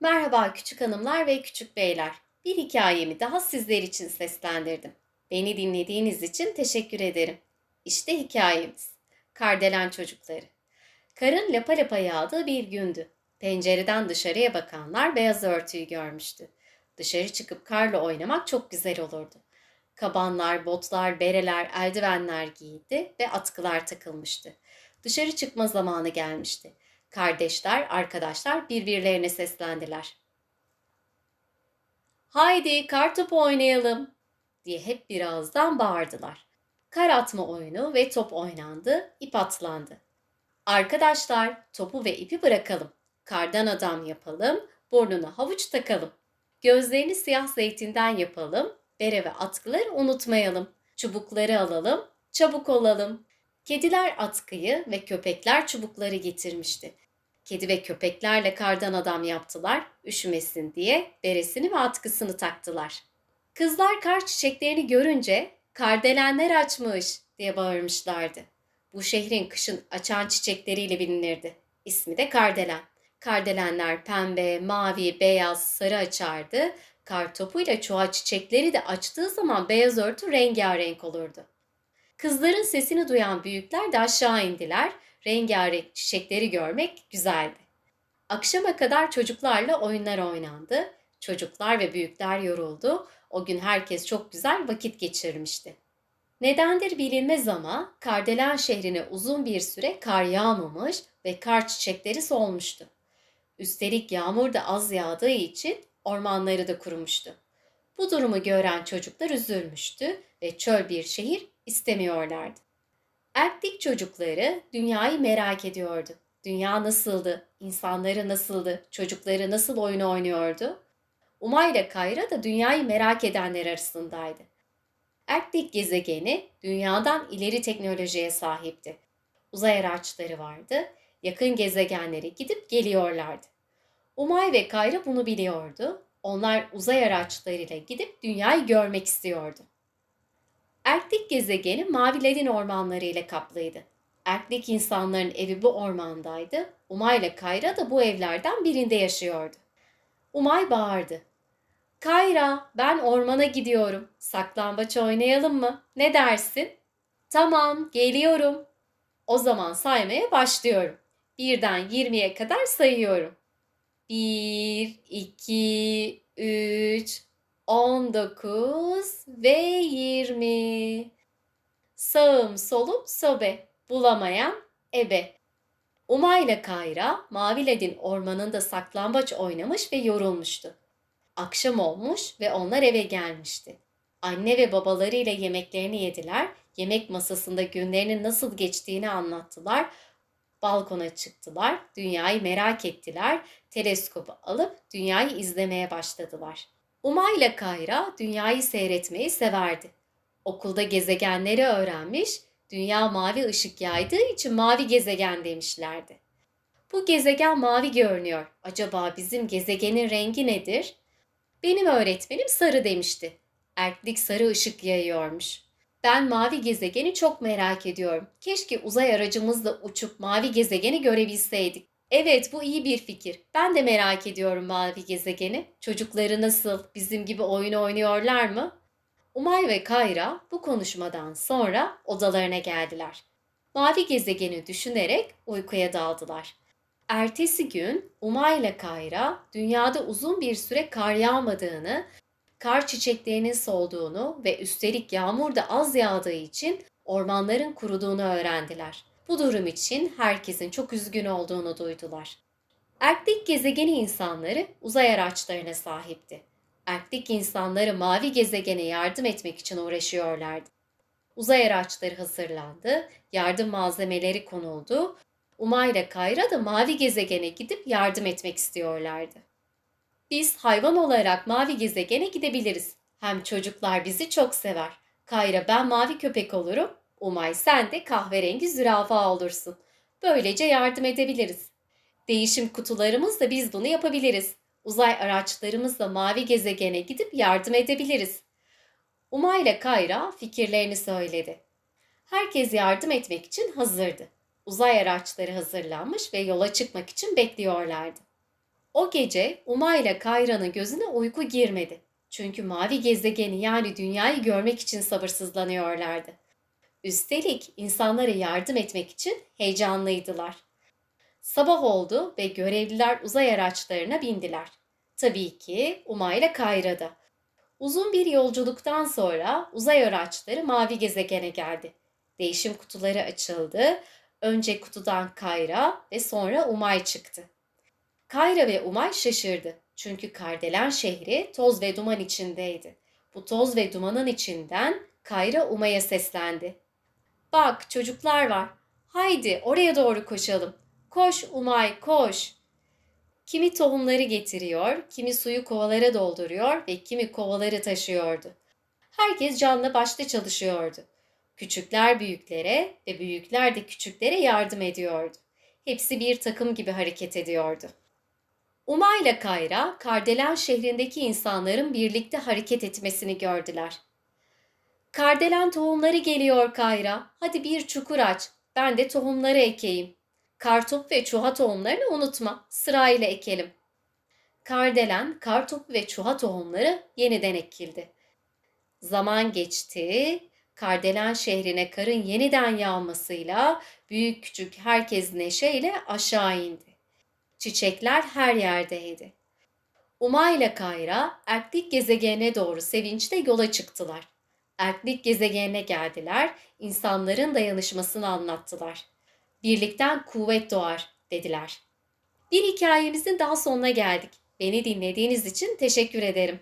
Merhaba küçük hanımlar ve küçük beyler. Bir hikayemi daha sizler için seslendirdim. Beni dinlediğiniz için teşekkür ederim. İşte hikayemiz. Kardelen çocukları. Karın lapa lapa yağdığı bir gündü. Pencereden dışarıya bakanlar beyaz örtüyü görmüştü. Dışarı çıkıp karla oynamak çok güzel olurdu. Kabanlar, botlar, bereler, eldivenler giydi ve atkılar takılmıştı. Dışarı çıkma zamanı gelmişti. Kardeşler, arkadaşlar birbirlerine seslendiler. Haydi kar topu oynayalım diye hep bir ağızdan bağırdılar. Kar atma oyunu ve top oynandı, ip atlandı. Arkadaşlar topu ve ipi bırakalım. Kardan adam yapalım, burnuna havuç takalım. Gözlerini siyah zeytinden yapalım, bere ve atkıları unutmayalım. Çubukları alalım, çabuk olalım. Kediler atkıyı ve köpekler çubukları getirmişti. Kedi ve köpeklerle kardan adam yaptılar, üşümesin diye beresini ve atkısını taktılar. Kızlar kar çiçeklerini görünce kardelenler açmış diye bağırmışlardı. Bu şehrin kışın açan çiçekleriyle bilinirdi. İsmi de kardelen. Kardelenler pembe, mavi, beyaz, sarı açardı. Kar topuyla çuha çiçekleri de açtığı zaman beyaz örtü rengarenk olurdu. Kızların sesini duyan büyükler de aşağı indiler. Rengarenk çiçekleri görmek güzeldi. Akşama kadar çocuklarla oyunlar oynandı. Çocuklar ve büyükler yoruldu. O gün herkes çok güzel vakit geçirmişti. Nedendir bilinmez ama Kardelen şehrine uzun bir süre kar yağmamış ve kar çiçekleri solmuştu. Üstelik yağmur da az yağdığı için ormanları da kurumuştu. Bu durumu gören çocuklar üzülmüştü ve çöl bir şehir istemiyorlardı. Erkek çocukları dünyayı merak ediyordu. Dünya nasıldı? İnsanları nasıldı? Çocukları nasıl oyun oynuyordu? Umay ile Kayra da dünyayı merak edenler arasındaydı. Erkek gezegeni dünyadan ileri teknolojiye sahipti. Uzay araçları vardı. Yakın gezegenlere gidip geliyorlardı. Umay ve Kayra bunu biliyordu. Onlar uzay araçlarıyla gidip dünyayı görmek istiyordu. Erkek gezegeni mavilerin ormanları ile kaplıydı. Erkek insanların evi bu ormandaydı. Umay ile Kayra da bu evlerden birinde yaşıyordu. Umay bağırdı. Kayra, ben ormana gidiyorum. Saklambaç oynayalım mı? Ne dersin? Tamam, geliyorum. O zaman saymaya başlıyorum. Birden 20'ye kadar sayıyorum. 1, 2, 3, 19 ve 20. Sağım solum sobe, bulamayan ebe. Uma ile Kayra Maviledin ormanında saklambaç oynamış ve yorulmuştu. Akşam olmuş ve onlar eve gelmişti. Anne ve babalarıyla yemeklerini yediler, yemek masasında günlerinin nasıl geçtiğini anlattılar, balkona çıktılar, dünyayı merak ettiler, teleskopu alıp dünyayı izlemeye başladılar. Uma ile Kayra dünyayı seyretmeyi severdi. Okulda gezegenleri öğrenmiş, dünya mavi ışık yaydığı için mavi gezegen demişlerdi. Bu gezegen mavi görünüyor. Acaba bizim gezegenin rengi nedir? Benim öğretmenim sarı demişti. Erklik sarı ışık yayıyormuş. Ben mavi gezegeni çok merak ediyorum. Keşke uzay aracımızla uçup mavi gezegeni görebilseydik. Evet, bu iyi bir fikir. Ben de merak ediyorum mavi gezegeni. Çocukları nasıl? Bizim gibi oyun oynuyorlar mı? Umay ve Kayra bu konuşmadan sonra odalarına geldiler. Mavi gezegeni düşünerek uykuya daldılar. Ertesi gün Umay ile Kayra dünyada uzun bir süre kar yağmadığını, kar çiçeklerinin solduğunu ve üstelik yağmur da az yağdığı için ormanların kuruduğunu öğrendiler. Bu durum için herkesin çok üzgün olduğunu duydular. Erkek gezegeni insanları uzay araçlarına sahipti. Erkek insanları mavi gezegene yardım etmek için uğraşıyorlardı. Uzay araçları hazırlandı, yardım malzemeleri konuldu. Uma ile Kayra da mavi gezegene gidip yardım etmek istiyorlardı. Biz hayvan olarak mavi gezegene gidebiliriz. Hem çocuklar bizi çok sever. Kayra ben mavi köpek olurum, Umay sen de kahverengi zürafa olursun. Böylece yardım edebiliriz. Değişim kutularımızla biz bunu yapabiliriz. Uzay araçlarımızla mavi gezegene gidip yardım edebiliriz. Umay ile Kayra fikirlerini söyledi. Herkes yardım etmek için hazırdı. Uzay araçları hazırlanmış ve yola çıkmak için bekliyorlardı. O gece Uma ile Kayra'nın gözüne uyku girmedi. Çünkü mavi gezegeni yani dünyayı görmek için sabırsızlanıyorlardı. Üstelik insanlara yardım etmek için heyecanlıydılar. Sabah oldu ve görevliler uzay araçlarına bindiler. Tabii ki Uma ile Kayra da. Uzun bir yolculuktan sonra uzay araçları mavi gezegene geldi. Değişim kutuları açıldı. Önce kutudan Kayra ve sonra Umay çıktı. Kayra ve Umay şaşırdı. Çünkü Kardelen şehri toz ve duman içindeydi. Bu toz ve dumanın içinden Kayra Umay'a seslendi. Bak çocuklar var. Haydi oraya doğru koşalım. Koş Umay koş. Kimi tohumları getiriyor, kimi suyu kovalara dolduruyor ve kimi kovaları taşıyordu. Herkes canla başla çalışıyordu. Küçükler büyüklere ve büyükler de küçüklere yardım ediyordu. Hepsi bir takım gibi hareket ediyordu. Uma ile Kayra, Kardelen şehrindeki insanların birlikte hareket etmesini gördüler. Kardelen tohumları geliyor Kayra. Hadi bir çukur aç. Ben de tohumları ekeyim. Kartop ve çuha tohumlarını unutma. Sırayla ekelim. Kardelen, kartop ve çuha tohumları yeniden ekildi. Zaman geçti. Kardelen şehrine karın yeniden yağmasıyla büyük küçük herkes neşeyle aşağı indi. Çiçekler her yerdeydi. Uma ile Kayra Erklik gezegenine doğru sevinçle yola çıktılar. Erklik gezegenine geldiler, insanların dayanışmasını anlattılar. Birlikten kuvvet doğar dediler. Bir hikayemizin daha sonuna geldik. Beni dinlediğiniz için teşekkür ederim.